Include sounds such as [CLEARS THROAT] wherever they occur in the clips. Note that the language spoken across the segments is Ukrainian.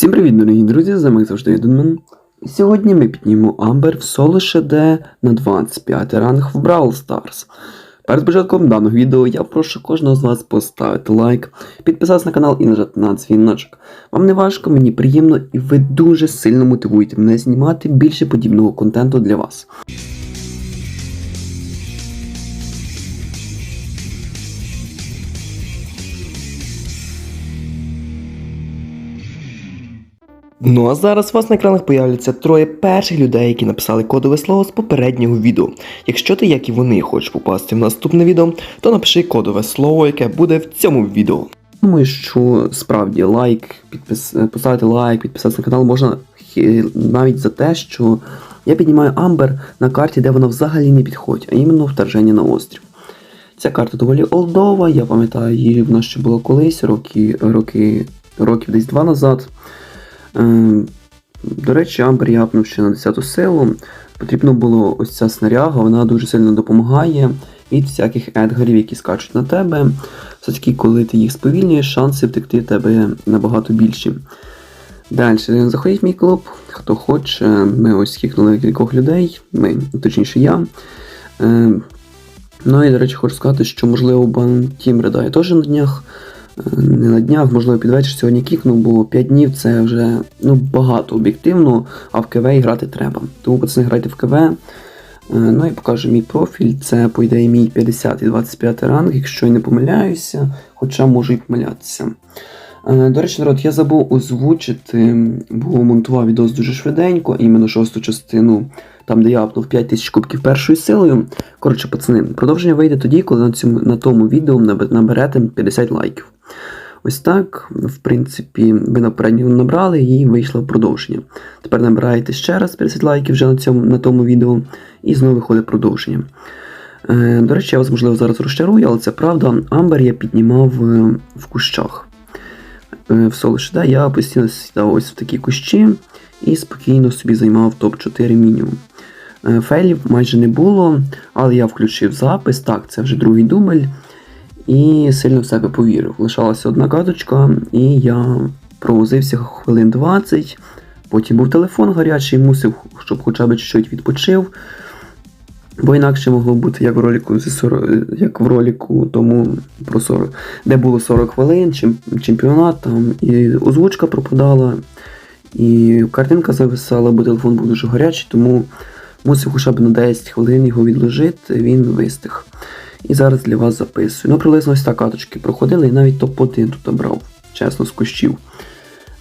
Всім привіт, дорогі друзі! З вами завжди Єденмен. Сьогодні ми піднімемо Амбер в соло ШД на 25 ранг в Brawl Stars. Перед початком даного відео я прошу кожного з вас поставити лайк, підписатися на канал і нажати на дзвіночок. Вам не важко, мені приємно і ви дуже сильно мотивуєте мене знімати більше подібного контенту для вас. Ну а зараз у вас на екранах появляться троє перших людей, які написали кодове слово з попереднього відео. Якщо ти, як і вони, хочеш попасти в наступне відео, то напиши кодове слово, яке буде в цьому відео. Думаю, що справді лайк, підпис... поставити лайк, підписатися на канал можна навіть за те, що я піднімаю Амбер на карті, де вона взагалі не підходить, а іменно вторження на острів. Ця карта доволі олдова, я пам'ятаю, її в нас ще було колись, роки, роки, років десь два назад. Е, До речі, Амбер я апнув ще на 10 силу. Потрібно було ось ця снаряга, вона дуже сильно допомагає від всяких едгарів, які скачуть на тебе. Все-таки, коли ти їх сповільнюєш, шанси втекти в тебе набагато більші. Далі, заходіть в мій клуб, хто хоче. Ми ось кікнули кількох людей, ми, точніше я. Е, Ну і, до речі, хочу сказати, що можливо бан Тім ридає теж на днях. Не на днях, можливо, під вечір сьогодні кікнув, бо 5 днів це вже ну, багато об'єктивно, а в КВ грати треба. Тому пацани грайте в КВ. Е, Ну і покажу мій профіль. Це, по ідеї, мій 50 і 25 ранг, якщо я не помиляюся, хоча можу і помилятися. Е, До речі, народ, я забув озвучити, бо монтував відос дуже швиденько, іменно шосту частину, там, де я апнув 5 тисяч кубків першою силою. Коротше, пацани, продовження вийде тоді, коли на, цьому, на тому відео наберете 50 лайків. Ось так, в принципі, ви на передньому набрали і вийшло продовження. Тепер набираєте ще раз 50 лайків вже на, цьому, на тому відео, і знову виходить продовження. Е, до речі, я вас можливо зараз розчарую, але це правда. Амбер я піднімав е, в кущах. Е, в Солоші, да, я постійно сідав ось в такі кущі і спокійно собі займав топ-4 мінімум. Е, Фейлів майже не було, але я включив запис. Так, це вже другий дубль. І сильно в себе повірив. Лишалася одна каточка, і я провозився хвилин 20. Потім був телефон гарячий, мусив, щоб хоча б чуть-чуть відпочив. Бо інакше могло бути як в 40, як в ролику тому про 40, де було 40 хвилин, чем- чемпіонат, там і озвучка пропадала, і картинка зависала, бо телефон був дуже гарячий, тому мусив хоча б на 10 хвилин його відложити, він вистиг. І зараз для вас записую. Ну, приблизно ось так каточки проходили, і навіть топ-1 тут обрав, чесно, з кущів.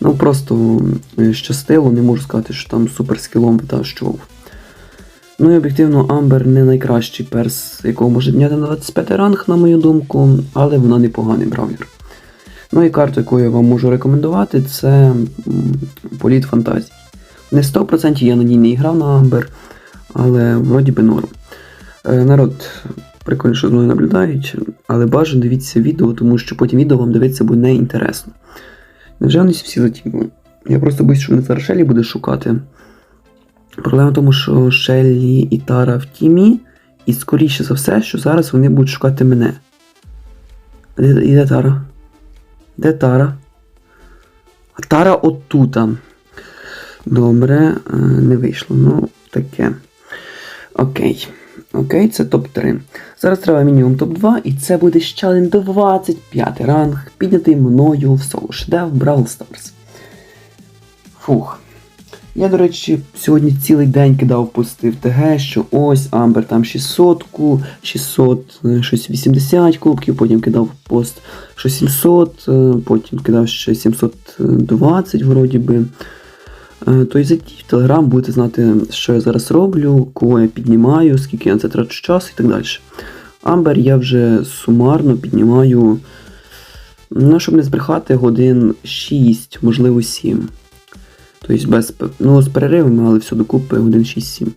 Ну просто е, щастило, не можу сказати, що там супер скілом витащував. Ну і об'єктивно, Амбер не найкращий перс, якого може підняти на 25 ранг, на мою думку, але вона непоганий бравлер. Ну і карту, яку я вам можу рекомендувати, це Політ Фантазій. Не 100% я на ній не грав на Амбер, але вроді би норм. Е, народ, прикольно, що з мною наблюдають, але бажано дивіться відео, тому що потім відео вам дивитися буде неінтересно. Невже вони всі затягнули? Я просто боюсь, що мене зараз Шелі буде шукати. Проблема в тому, що Шеллі і Тара в тімі, і скоріше за все, що зараз вони будуть шукати мене. Де, і де Тара? Де Тара? А Тара отута. Добре, е, не вийшло. Ну, таке. Окей. Окей, це топ-3. Зараз треба мінімум топ-2, і це буде ще один 25 ранг, піднятий мною в соло шедев Brawl Stars. Фух. Я, до речі, сьогодні цілий день кидав пости в ТГ, що ось Амбер там 600, 600, е, щось 80 кубків, потім кидав пост що 700, е, потім кидав ще 720 вроді би. Е, То й зайдіть в Телеграм, будете знати, що я зараз роблю, кого я піднімаю, скільки я на це трачу час і так далі. Амбер я вже сумарно піднімаю, ну, щоб не збрехати, годин 6, можливо 7. Тобто без ну, з переривами, але все докупи годин 6-7.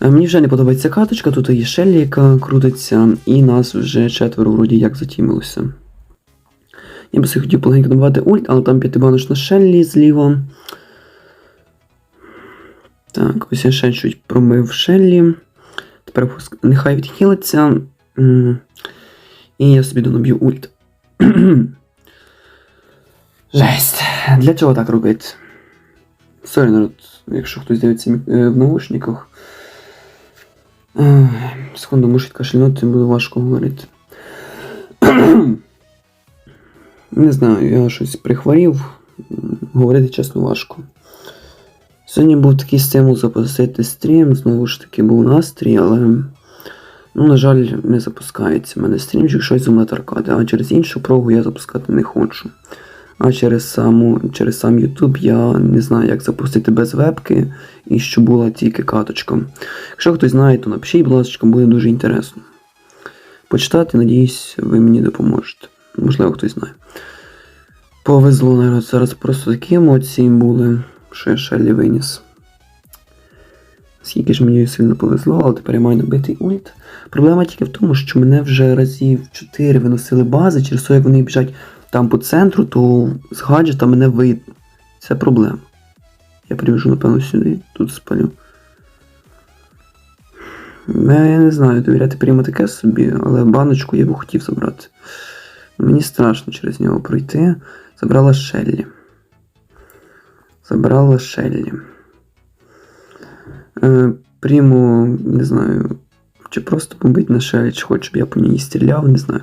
Е, Мені вже не подобається каточка, тут є Шеллі, яка крутиться, і нас вже четверо вроді як затімилося. Я би собі хотів полегенько добавити ульт, але там п'ятибаночна Шеллі зліва. Так, ось я ще чуть промив Шеллі. Тепер нехай відхилиться. І я собі донаб'ю ульт. [CLEARS THROAT] Жесть. Для чого так робити? Сорі, народ, якщо хтось дивиться е, в наушниках. Ех, Секунду, мушу кашлянути, буде важко говорити. [CLEARS THROAT] Не знаю, я щось прихворів. Говорити чесно важко. Сьогодні був такий стимул запустити стрім, знову ж таки був настрій, але, ну, на жаль, не запускається. У мене стрімчик щось зумлет аркади, а через іншу прогу я запускати не хочу. А через саму, через сам YouTube я не знаю, як запустити без вебки і щоб була тільки каточка. Якщо хтось знає, то напишіть, будь ласка, буде дуже інтересно. Почитати, надіюсь, ви мені допоможете. Можливо, хтось знає. Повезло, народ. Зараз просто такі емоції були, що я шелі виніс. Скільки ж мені сильно повезло, але тепер я маю набитий ульт. Проблема тільки в тому, що мене вже разів 4 виносили бази, через те, як вони біжать там по центру, то з гаджета мене видно. Це проблема. Я прибіжу, напевно, сюди, тут спалю. Я не знаю, довіряти прямо таке собі, але баночку я б хотів забрати. Мені страшно через нього пройти. Забрала Шеллі. Забрала Шеллі. Е, Пріму, не знаю, чи просто бомбить на Шеллі, чи хоче, щоб я по ній стріляв, не знаю.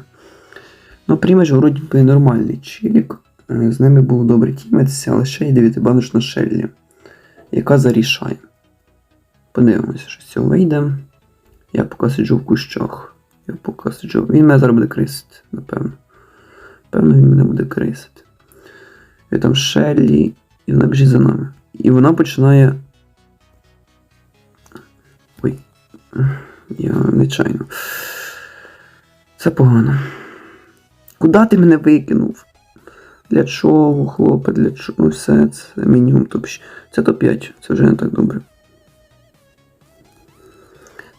Ну, Прімеш, вроді би, нормальний чилік. Е, З ними було добре тімитися, але ще й дев'ятибаночна Шеллі, яка зарішає. Подивимося, що з цього вийде. Я поки сиджу в кущах. Я поки сиджу. Він мене зараз буде крисити, напевно. Певно, він мене буде крисити. І там Шеллі, і вона біжить за нами. І вона починає. Ой. Я нечайно. Це погано. Куди ти мене викинув? Для чого, хлопе, для чого? Ну все, це мінімум топ. щ- Це топ-5, це вже не так добре.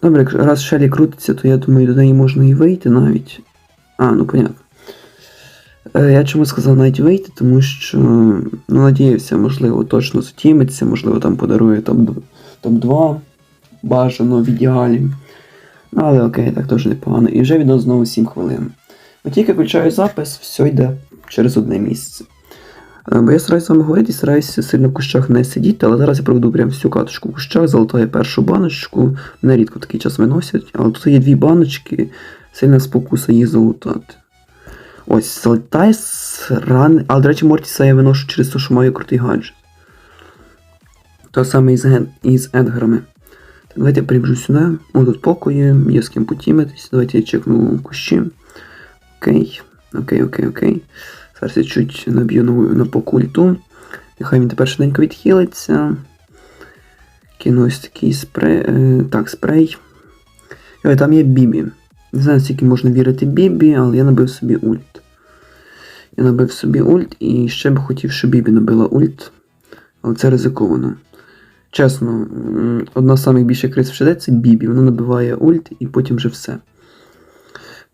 Добре, якщо раз Шелі крутиться, то я думаю, до неї можна і вийти навіть. А, ну понятно. Е, Я чому сказав навіть вийти, тому що ну, надіявся, можливо, точно затімиться, можливо, там подарує топ- топ-2 бажано в ідеалі. Ну, але окей, так теж непогано. І вже відео знову 7 хвилин. От тільки включаю запис, все йде через одне місце. Е, Бо я стараюся з вами говорити і стараюся сильно в кущах не сидіти, але зараз я проведу прям всю каточку в кущах, залутаю першу баночку. Мене рідко такий час виносять, але тут є дві баночки, сильна спокуса їх залутати. Ось, залетай сран. Але, до речі, Мортіса я виношу через те, що маю крутий гаджет. То саме із, ген... із Едгарами. Так, давайте я прибіжу сюди. О, тут покої, є з ким потімитись. Давайте я чекну кущі. Окей, окей, окей, окей. Зараз я чуть наб'ю на, на покульту. Нехай він тепер швиденько відхилиться. Кину такий спрей. Е, так, спрей. Ой, там є Бібі. Не знаю, скільки можна вірити Бібі, але я набив собі ульт. Я набив собі ульт і ще б хотів, щоб Бібі набила ульт. Але це ризиковано. Чесно, одна з самих більших криз в ШД це Бібі. Вона набиває ульт і потім вже все.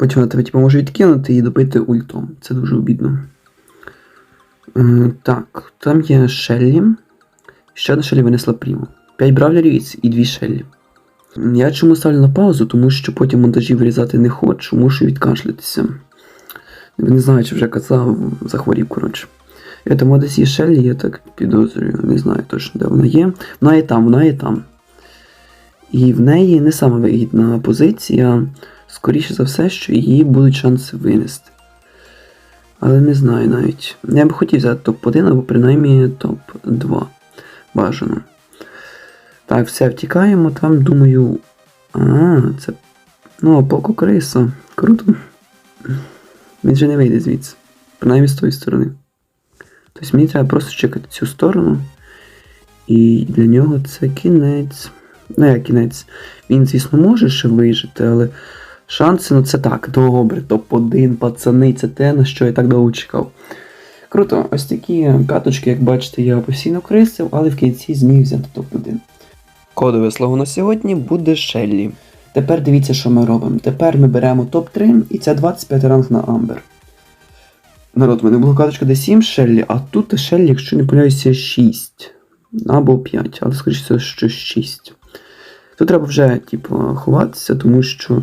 Потім вона тебе типу, може відкинути і добити ультом. Це дуже обідно. Е, так, там є Шеллі. Ще одна Шеллі винесла пріму. 5 бравлерів і- і 2 Шеллі. Я чому ставлю на паузу, тому що потім монтажі вирізати не хочу, мушу відкашлятися. Не знаю, чи вже казав, захворів, коротше. Я тому десь є Шеллі, я так підозрюю, не знаю точно, де вона є. Вона є там, вона є там. І в неї не саме вигідна позиція. Скоріше за все, що її будуть шанси винести. Але не знаю навіть. Я б хотів взяти топ-1 або принаймні топ-2. Бажано. Так, все, втікаємо. Там, думаю. А, це. Ну, Поко Криса. Круто. Він же не вийде звідси. Принаймні з тої сторони. Тобто мені треба просто чекати цю сторону. І для нього це кінець. Ну, як кінець. Він, звісно, може ще вижити, але шанси, ну це так, добре, топ-1, пацани, це те, на що я так довго чекав. Круто, ось такі каточки, як бачите, я постійно крисив, але в кінці зміг взяти топ-1. Кодове слово на сьогодні буде Шеллі. Тепер дивіться, що ми робимо. Тепер ми беремо топ-3, і це 25 ранг на Амбер. Народ, у мене була каточка де 7 Шеллі, а тут Шеллі, якщо не помиляюся, 6. Або 5, але скоріше що 6. Тут треба вже, типу, ховатися, тому що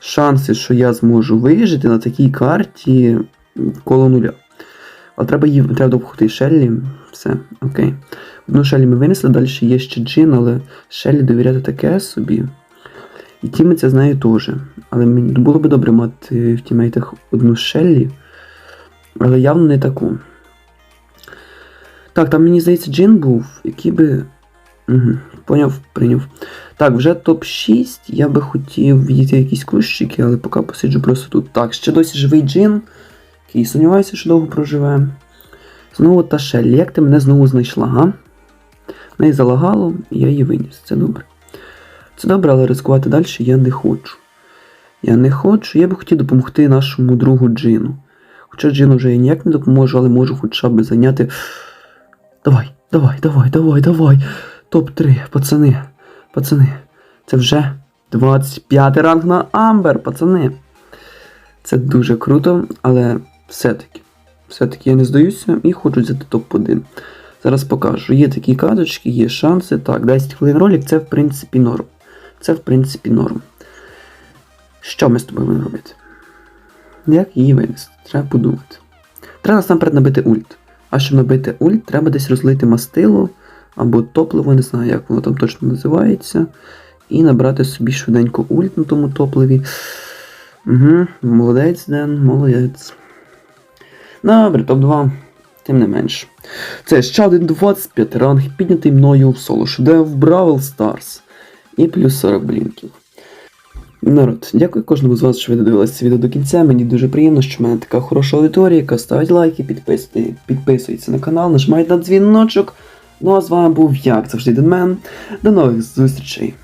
шанси, що я зможу вижити на такій карті коло нуля. Але треба її треба допомогти Шеллі. Все, окей. Одну Шеллі ми винесли, далі є ще Джин, але Шеллі довіряти таке собі. І тімиться з нею теж. Але мені було б добре мати в тімейтах одну Шеллі, але явно не таку. Так, там мені здається Джин був, який би. Угу, поняв, прийняв. Так, вже топ-6. Я би хотів відійти якісь кущики, але поки посиджу просто тут. Так, ще досі живий Джин. Який сумніваюся, що довго проживе. Знову та Шеллі, як ти мене знову знайшла, га? В неї залагало, і я її виніс. Це добре. Це добре, але ризикувати далі я не хочу. Я не хочу, я би хотів допомогти нашому другу Джину. Хоча Джину вже я ніяк не допоможу, але можу хоча б зайняти. Давай, давай, давай, давай, давай. Топ-3, пацани. Пацани. Це вже 25 ранг на Амбер, пацани. Це дуже круто, але все-таки. Все-таки я не здаюся і хочу взяти топ-1. Зараз покажу. Є такі карточки, є шанси. Так, 10 хвилин ролик, це в принципі норм. Це в принципі норм. Що ми з тобою будемо робити? Як її винести? Треба подумати. Треба насамперед набити ульт. А щоб набити ульт, треба десь розлити мастило або топливо, не знаю, як воно там точно називається. І набрати собі швиденько ульт на тому топливі. Угу, молодець, Ден, молодець. Добре, топ-2. Тим не менш. Це ще один 25 ранг, піднятий мною в соло шедев в Бравл Stars. І плюс 40 блінків. Народ, дякую кожному з вас, що ви додивилися це відео до кінця. Мені дуже приємно, що в мене така хороша аудиторія, яка ставить лайки, підписує, підписується на канал, нажимає на дзвіночок. Ну а з вами був як завжди Денмен. До нових зустрічей.